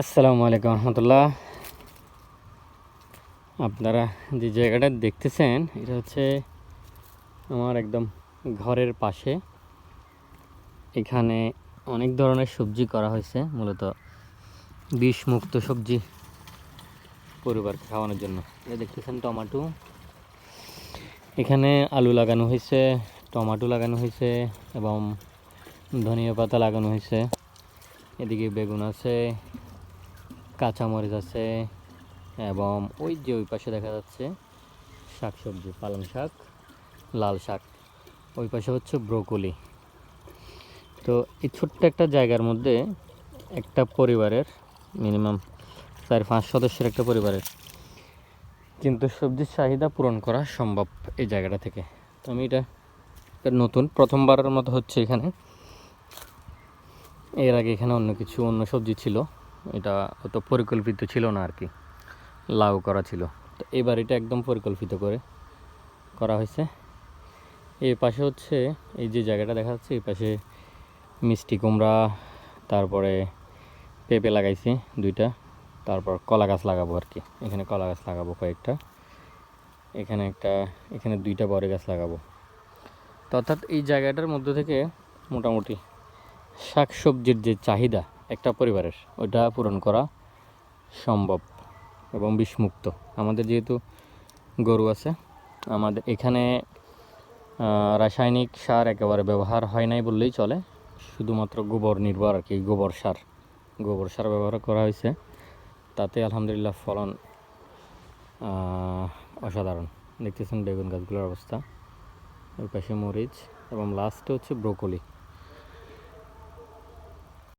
আসসালামু আলাইকুম রহমতুল্লাহ। আপনারা যে জায়গাটা দেখতেছেন, এটা হচ্ছে আমার একদম ঘরের পাশে। এখানে অনেক ধরনের সবজি করা হয়েছে, মূলত বিষমুক্ত সবজি পরিবারকে খাওয়ানোর জন্য। এটা দেখতেছেন টমাটো। এখানে আলু লাগানো হয়েছে, টমাটো লাগানো হয়েছে এবং ধনিয়া পাতা লাগানো হয়েছে। এদিকে বেগুন আছে কাঁচামরিচ আছে এবং ওই যে ওই পাশে দেখা যাচ্ছে শাক সবজি পালং শাক, লাল শাক। ওই পাশে হচ্ছে ব্রোকলি। তো এই ছোট্ট একটা জায়গার মধ্যে একটা পরিবারের মিনিমাম চার, পাঁচ সদস্যের একটা পরিবারের কিন্তু সবজির চাহিদা পূরণ করা সম্ভব এই জায়গাটা থেকে। তো আমি এটা নতুন, প্রথমবারের মতো হচ্ছে এখানে। এর আগে এখানে অন্য কিছু, অন্য সবজি ছিল। এটা অত পরিকল্পিত ছিল না আর কি। লাউ করা ছিল। তো এবার এটা একদম পরিকল্পিত করে করা হয়েছে। এই পাশে হচ্ছে এই যে জায়গাটা দেখা যাচ্ছে এই পাশে মিষ্টি কুমড়া, তারপরে পেঁপে লাগাইছি দুইটা, তারপর কলা গাছ লাগাবো আর কি। এখানে কলা গাছ লাগাবো কয়েকটা। এখানে একটা, এখানে দুইটা বড় গাছ লাগাবো। তো অর্থাৎ এই জায়গাটার মধ্যে থেকে মোটামুটি শাক সবজির যে চাহিদা একটা পরিবারের ওটা পূরণ করা সম্ভব এবং বিষমুক্ত। আমাদের যেহেতু গরু আছে, আমাদের এখানে রাসায়নিক সার একেবারে ব্যবহার হয় নাই বললেই চলে। শুধুমাত্র গোবর নির্ভর আর কি, গোবর সার। গোবর সার ব্যবহার করা হয়েছে। তাতে আলহামদুলিল্লাহ ফলন অসাধারণ। দেখতেছেন বেগুন গাছগুলোর অবস্থা। ওই পাশে মরিচ এবং লাস্টে হচ্ছে ব্রোকলি।